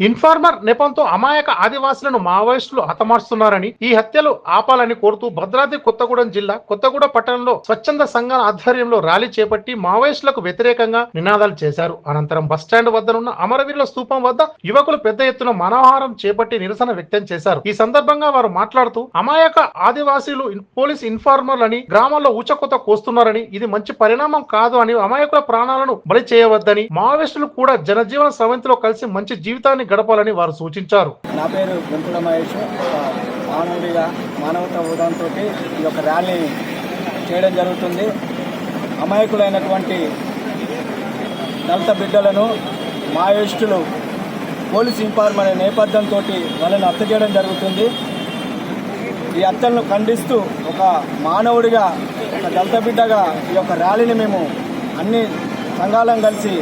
Informer నెపంతో అమాయక ఆదివాసులను మావోయిస్టులు హతమారుస్తున్నారని ఈ హత్యలు ఆపాలని కోరుతూ భద్రాద్రి కొత్తగూడెం జిల్లా కొత్తగూడ పట్టణంలో స్వచ్ఛంద సంఘాల ఆధ్వర్యంలో ర్యాలీ చేపట్టి మావోయిస్టులకు వ్యతిరేకంగా నినాదాలు చేశారు. అనంతరం బస్టాండ్ వద్దనున్న అమరవీరుల స్తూపం వద్ద యువకులు పెద్ద ఎత్తున మనోహారం చేపట్టి నిరసన వ్యక్తం చేశారు. ఈ సందర్భంగా వారు మాట్లాడుతూ అమాయక ఆదివాసీలు పోలీస్ ఇన్ఫార్మర్లని గ్రామాల్లో ఊచకొత కోస్తున్నారని ఇది మంచి పరిణామం కాదు అని అమాయకుల ప్రాణాలను బలి చేయవద్దని మావోయిస్టులు కూడా జనజీవన సమితిలో కలిసి మంచి జీవితాన్ని గడపాలని వారు సూచించారు. నా పేరు గుంటుల మహేష్. ఒక మానవుడిగా మానవత ఉదంతో ఈ యొక్క ర్యాలీ చేయడం జరుగుతుంది. అమాయకులైనటువంటి దళిత బిడ్డలను మాయోయిస్టులు పోలీస్ ఇన్ఫార్మ్ అనే నేపథ్యంతో వాళ్ళని హత్య చేయడం జరుగుతుంది. ఈ హత్యలను ఖండిస్తూ ఒక మానవుడిగా ఒక దళిత బిడ్డగా ఈ యొక్క ర్యాలీని మేము అన్ని సంఘాలను కలిసి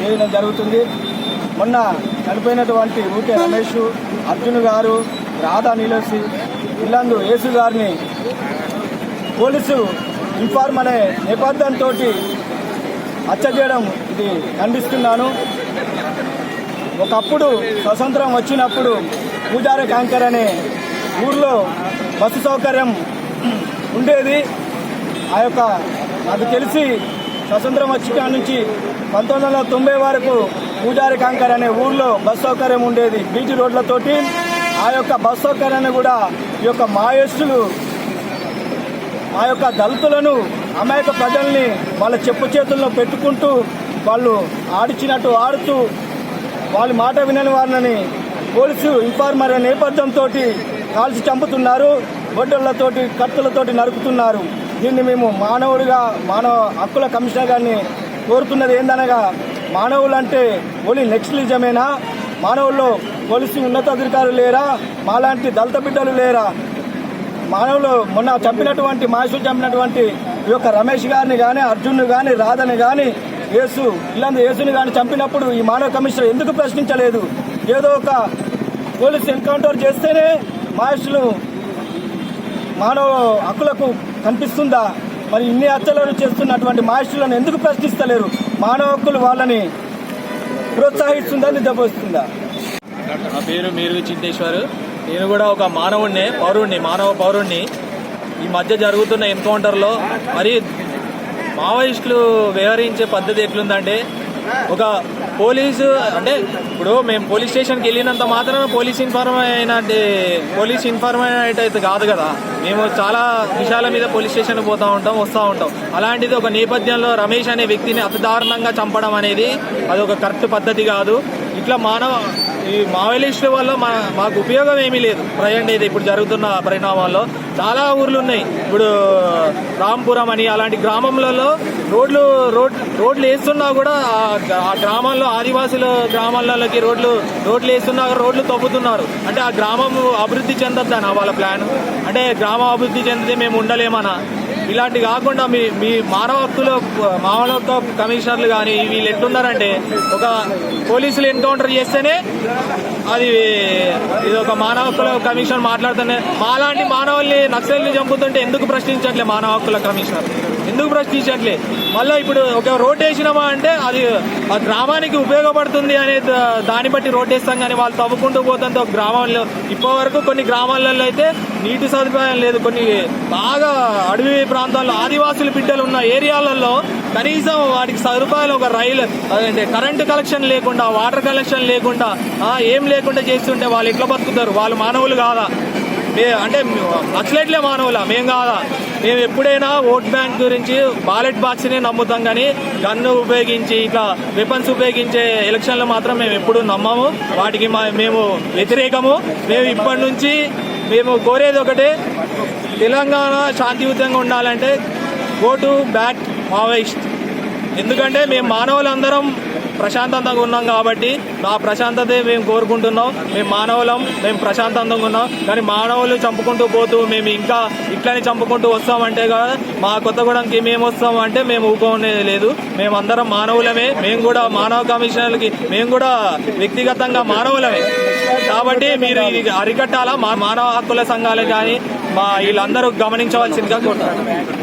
చేయడం జరుగుతుంది. మొన్న చనిపోయినటువంటి ఊకే రమేష్ అర్జున్ గారు రాధా నీలోసి ఇల్లందు యేసు గారిని పోలీసు ఇన్ఫార్మ్ అనే నేపథ్యంతో హత్య చేయడం ఇది ఖండిస్తున్నాను. ఒకప్పుడు స్వతంత్రం వచ్చినప్పుడు పూజారి కాంకర్ అనే ఊర్లో బస్సు సౌకర్యం ఉండేది. ఆ యొక్క నాకు తెలిసి స్వతంత్రం వచ్చిన నుంచి పంతొమ్మిది వందల తొంభై వరకు పూజారి కంకర్ అనే ఊర్లో బస్ సౌకర్యం ఉండేది. బీటీ రోడ్లతోటి ఆ యొక్క బస్ సౌకర్యాన్ని కూడా ఈ యొక్క మాయోస్తులు ఆ యొక్క దళితులను అమాయక ప్రజల్ని వాళ్ళ చెప్పు చేతుల్లో పెట్టుకుంటూ వాళ్ళు ఆడిచినట్టు ఆడుతూ వాళ్ళ మాట వినని వారిని పోలీసు ఇన్ఫార్మర్ నేపథ్యంతో కాల్చి చంపుతున్నారు. బొడ్డలతోటి కత్తులతోటి నరుకుతున్నారు. దీన్ని మేము మానవుడిగా మానవ హక్కుల కమిషనర్ గారిని కోరుతున్నది ఏందనగా మానవులు అంటే ఓన్లీ నెక్స్లిజమేనా మానవుల్లో పోలీసు ఉన్నతాధికారులు లేరా? మాలాంటి దళిత బిడ్డలు లేరా? మానవులు మొన్న చంపినటువంటి మహేశ్వరు చంపినటువంటి ఈ యొక్క రమేష్ గారిని కానీ అర్జున్ కానీ రాధని కానీ యేసు ఇలాంటి యేసుని కానీ చంపినప్పుడు ఈ మానవ కమిషనర్ ఎందుకు ప్రశ్నించలేదు? ఏదో ఒక పోలీసు ఎన్కౌంటర్ చేస్తేనే మహేష్లు మానవ హక్కులకు కనిపిస్తుందా? మరి ఇన్ని హత్యలను చేస్తున్నటువంటి మహేష్లను ఎందుకు ప్రశ్నిస్తలేరు? మానవ హక్కులు వాళ్ళని ప్రోత్సహిస్తుందా నిద్రపోస్తుందా నా పేరు మీరు చింతేశ్వర్. నేను కూడా ఒక మానవుణ్ణి పౌరుణ్ణి మానవ పౌరుణ్ణి. ఈ మధ్య జరుగుతున్న ఎన్కౌంటర్లో మరి మావోయిస్టులు వ్యవహరించే పద్ధతి ఎట్లుందంటే ఒక పోలీసు అంటే ఇప్పుడు మేము పోలీస్ స్టేషన్కి వెళ్ళినంత మాత్రం పోలీస్ ఇన్ఫార్మ్ అయిన పోలీస్ ఇన్ఫార్మ్ అయితే కాదు కదా. మేము చాలా విషయాల మీద పోలీస్ స్టేషన్కి పోతూ ఉంటాం వస్తూ ఉంటాం. అలాంటిది ఒక నేపథ్యంలో రమేష్ అనే వ్యక్తిని అతి దారుణంగా చంపడం అనేది అది ఒక కరెక్ట్ పద్ధతి కాదు. ఇట్లా మానవ ఈ మావోయిస్టుల వల్ల మా మాకు ఉపయోగం ఏమీ లేదు. ప్రజెంట్ ఇది ఇప్పుడు జరుగుతున్న పరిణామాల్లో చాలా ఊర్లు ఉన్నాయి. ఇప్పుడు రాంపురం అని అలాంటి గ్రామంలలో రోడ్లు రోడ్ రోడ్లు వేస్తున్నా కూడా ఆ- గ్రామాల్లో ఆదివాసుల గ్రామాలలోకి రోడ్లు రోడ్లు వేస్తున్నా కూడా రోడ్లు తవ్వుతున్నారు. అంటే ఆ గ్రామం అభివృద్ధి చెందొద్దనా వాళ్ళ ప్లాన్? అంటే గ్రామం అభివృద్ధి చెందితే మేము ఉండలేమనా? ఇలాంటి కాకుండా మీ మీ మానవ హక్కులు కమిషనర్లు కానీ వీళ్ళు ఎట్లున్నారంటే ఒక పోలీసులు ఎన్కౌంటర్ చేస్తేనే అది ఇది ఒక మానవ హక్కుల కమిషన్ మాట్లాడుతూనే మాలాంటి మానవుల్ని నక్సల్ని చంపుతుంటే ఎందుకు ప్రశ్నించట్లే మానవ హక్కుల కమిషనర్? ఎందుకు ప్రశ్నించట్లే? మళ్ళీ ఇప్పుడు ఒక రోడ్ వేసినామా అంటే అది ఆ గ్రామానికి ఉపయోగపడుతుంది అనే దాన్ని బట్టి రోడ్ వేస్తాం కానీ వాళ్ళు తవ్వుకుంటూ పోతుంటే ఒక గ్రామంలో ఇప్పటి వరకు కొన్ని గ్రామాలలో అయితే నీటి సదుపాయం లేదు. కొన్ని బాగా అడవి ప్రాంతాల్లో ఆదివాసులు బిడ్డలు ఉన్న ఏరియాలలో కనీసం వాటికి సదుపాయాలు ఒక రైలు అదే కరెంటు కలెక్షన్ లేకుండా వాటర్ కలెక్షన్ లేకుండా ఏం లేకుండా చేస్తుంటే వాళ్ళు ఎట్లా బతుకుతారు? వాళ్ళు మానవులు కాదా? మే- అంటే నక్సలైట్లే మానవులా మేం కాదా? మేము ఎప్పుడైనా ఓట్ బ్యాంక్ గురించి బాలెట్ బాక్స్ని నమ్ముతాం కానీ గన్ను ఉపయోగించి ఇట్లా వెపన్స్ ఉపయోగించే ఎలక్షన్లు మాత్రం మేము ఎప్పుడు నమ్మము. వాటికి మా మేము వ్యతిరేకము. మేము ఇప్పటి నుంచి మేము కోరేది ఒకటే తెలంగాణ శాంతియుతంగా ఉండాలంటే గో టు బ్యాట్ మావోయిస్ట్ ఎందుకంటే మేము మానవులందరం ప్రశాంతంగా ఉన్నాం కాబట్టి ఆ ప్రశాంతతే మేము కోరుకుంటున్నాం. మేము మానవులం మేము ప్రశాంతంగా ఉన్నాం. కానీ మానవులు చంపుకుంటూ పోతూ మేము ఇంకా ఇట్లని చంపుకుంటూ వస్తామంటే కదా మా కొత్తగూడెంకి మేము వస్తాం అంటే మేము ఊకోనేది లేదు. మేము అందరం మానవులమే. మేము కూడా మానవ కమిషనర్లకి మేము కూడా వ్యక్తిగతంగా మానవులమే. కాబట్టి మీరు ఇది అరికట్టాలా? మా మానవ హక్కుల సంఘాలు కానీ మా వీళ్ళందరూ గమనించవలసిందిగా కోరుతున్నాను.